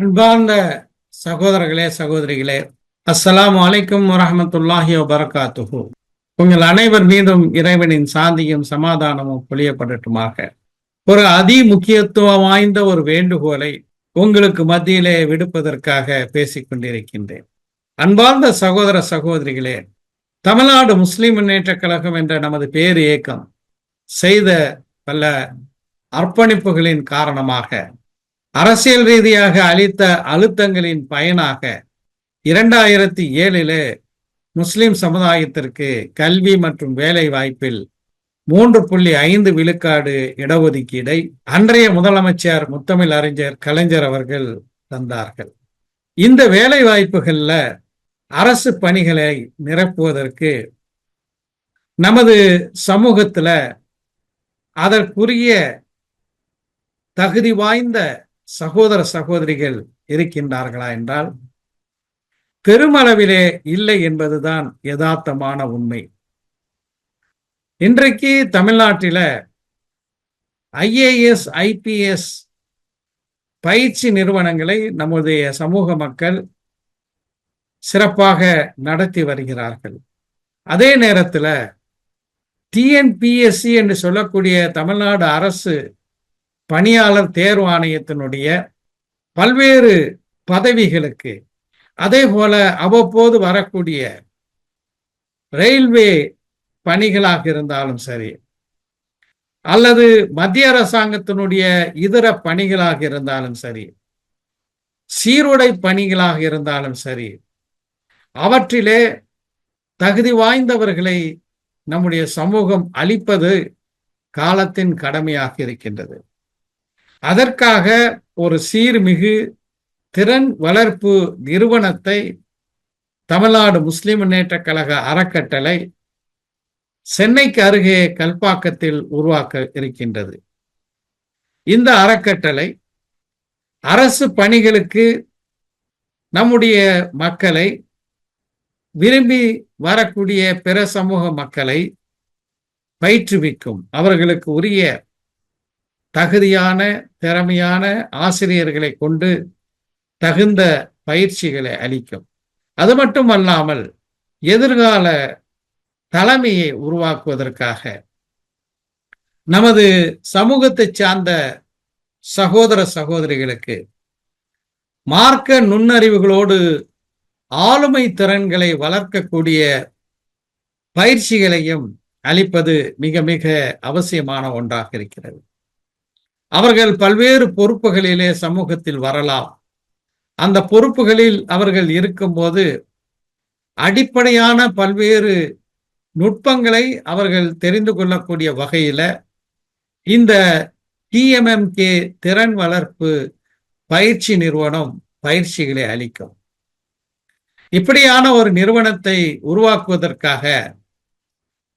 அன்பார்ந்த சகோதரர்களே சகோதரிகளே அஸ்லாம் அலைக்கும் வரமத்துல்லாஹி வரகாத்துகு உங்கள் அனைவர் மீதும் இறைவனின் சாந்தியும் சமாதானமும் பொழியப்படட்டுமாக ஒரு அதி முக்கியத்துவம் வாய்ந்த ஒரு வேண்டுகோளை உங்களுக்கு மத்தியிலே விடுப்பதற்காக பேசிக் கொண்டிருக்கின்றேன். அன்பார்ந்த சகோதர சகோதரிகளே தமிழ்நாடு முஸ்லிம் முன்னேற்ற கழகம் என்ற நமது பேர் இயக்கம் செய்த பல அர்ப்பணிப்புகளின் காரணமாக அரசியல் ரீதியாக அளித்த அழுத்தங்களின் பயனாக இரண்டாயிரத்தி ஏழிலே முஸ்லிம் சமுதாயத்திற்கு கல்வி மற்றும் வேலை வாய்ப்பில் மூன்று புள்ளி ஐந்து விழுக்காடு இடஒதுக்கீடை அன்றைய முதலமைச்சர் முத்தமிழ் அறிஞர் கலைஞர் அவர்கள் தந்தார்கள். இந்த வேலை வாய்ப்புகள்ல அரசு பணிகளை நிரப்புவதற்கு நமது சமூகத்துல அதற்குரிய தகுதி வாய்ந்த சகோதர சகோதரிகள் இருக்கின்றார்களா என்றால் பெருமளவிலே இல்லை என்பதுதான் யதார்த்தமான உண்மை. இன்றைக்கு தமிழ்நாட்டில ஐஏஎஸ் ஐபிஎஸ் பயிற்சி நிறுவனங்களை நம்முடைய சமூக மக்கள் சிறப்பாக நடத்தி வருகிறார்கள். அதே நேரத்தில் டிஎன்பிஎஸ்சி என்று சொல்லக்கூடிய தமிழ்நாடு அரசு பணியாளர் தேர்வு ஆணையத்தினுடைய பல்வேறு பதவிகளுக்கு அதே போல அவ்வப்போது வரக்கூடிய ரயில்வே பணிகளாக இருந்தாலும் சரி அல்லது மத்திய அரசாங்கத்தினுடைய இதர பணிகளாக இருந்தாலும் சரி சீருடை பணிகளாக இருந்தாலும் சரி அவற்றிலே தகுதி வாய்ந்தவர்களை நம்முடைய சமூகம் அளிப்பது காலத்தின் கடமையாக இருக்கின்றது. அதற்காக ஒரு சீர்மிகு திறன் வளர்ப்பு நிறுவனத்தை தமிழ்நாடு முஸ்லிம் முன்னேற்ற கழக அறக்கட்டளை சென்னைக்கு அருகே கல்பாக்கத்தில் உருவாக்க இருக்கின்றது. இந்த அறக்கட்டளை அரசு பணிகளுக்கு நம்முடைய மக்களை விரும்பி வரக்கூடிய பிற சமூக மக்களை பயிற்றுவிக்கும். அவர்களுக்கு உரிய தகுதியான திறமையான ஆசிரியர்களை கொண்டு தகுந்த பயிற்சிகளை அளிக்கும். அது மட்டுமல்லாமல் எதிர்கால தலைமையை உருவாக்குவதற்காக நமது சமூகத்தை சார்ந்த சகோதர சகோதரிகளுக்கு மார்க்க நுண்ணறிவுகளோடு ஆளுமை திறன்களை வளர்க்கக்கூடிய பயிற்சிகளையும் அளிப்பது மிக மிக அவசியமான ஒன்றாக இருக்கிறது. அவர்கள் பல்வேறு பொறுப்புகளிலே சமூகத்தில் வரலாம். அந்த பொறுப்புகளில் அவர்கள் இருக்கும்போது அடிப்படையான பல்வேறு நுட்பங்களை அவர்கள் தெரிந்து கொள்ளக்கூடிய வகையில இந்த டிஎம்எம்கே திறன் வளர்ப்பு பயிற்சி நிறுவனம் பயிற்சிகளை அளிக்கும். இப்படியான ஒரு நிறுவனத்தை உருவாக்குவதற்காக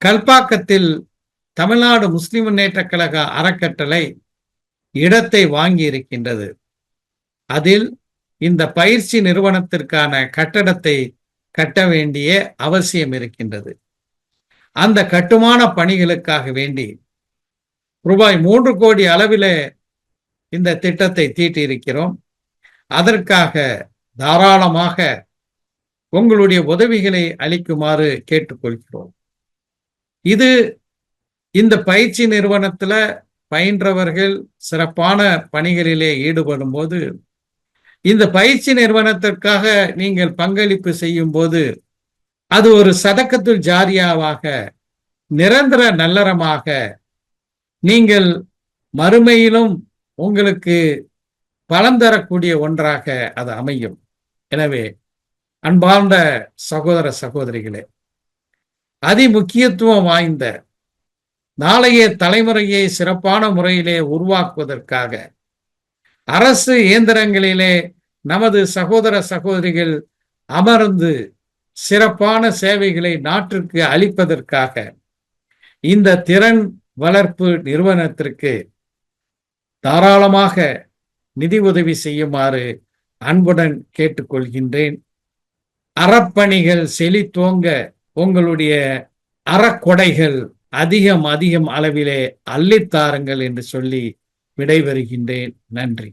கல்பாக்கத்தில் தமிழ்நாடு முஸ்லிம் முன்னேற்ற கழக அறக்கட்டளை இடத்தை வாங்கி இருக்கின்றது அதில் இந்த பயிற்சி நிறுவனத்திற்கான கட்டடத்தை கட்ட வேண்டிய அவசியம் இருக்கின்றது. அந்த கட்டுமான பணிகளுக்காக வேண்டி ரூபாய் மூன்று கோடி அளவில் இந்த திட்டத்தை தீட்டியிருக்கிறோம். அதற்காக தாராளமாக உங்களுடைய உதவிகளை அளிக்குமாறு கேட்டுக்கொள்கிறோம். இது இந்த பயிற்சி நிறுவனத்துல பயின்றவர்கள் சிறப்பான பணிகளிலே ஈடுபடும் போது இந்த பயிற்சி நிறுவனத்திற்காக நீங்கள் பங்களிப்பு செய்யும் போது அது ஒரு சதக்கத்துள் ஜாரியாவாக நிரந்தர நல்லறமாக நீங்கள் மறுமையிலும் உங்களுக்கு பலன் தரக்கூடிய ஒன்றாக அது அமையும். எனவே அன்பார்ந்த சகோதர சகோதரிகளே அதி முக்கியத்துவம் வாய்ந்த நாளைய தலைமுறையை சிறப்பான முறையிலே உருவாக்குவதற்காக அரசு இயந்திரங்களிலே நமது சகோதர சகோதரிகள் அமர்ந்து சிறப்பான சேவைகளை நாட்டிற்கு அளிப்பதற்காக இந்த திறன் வளர்ப்பு நிறுவனத்திற்கு தாராளமாக நிதி உதவி செய்யுமாறு அன்புடன் கேட்டுக்கொள்கின்றேன். அறப்பணிகள் செழித்தோங்க உங்களுடைய அறக்கொடைகள் அதிகம் அதிகம் அளவிலே அள்ளித்தாருங்கள் என்று சொல்லி விடைபெறுகின்றேன். நன்றி.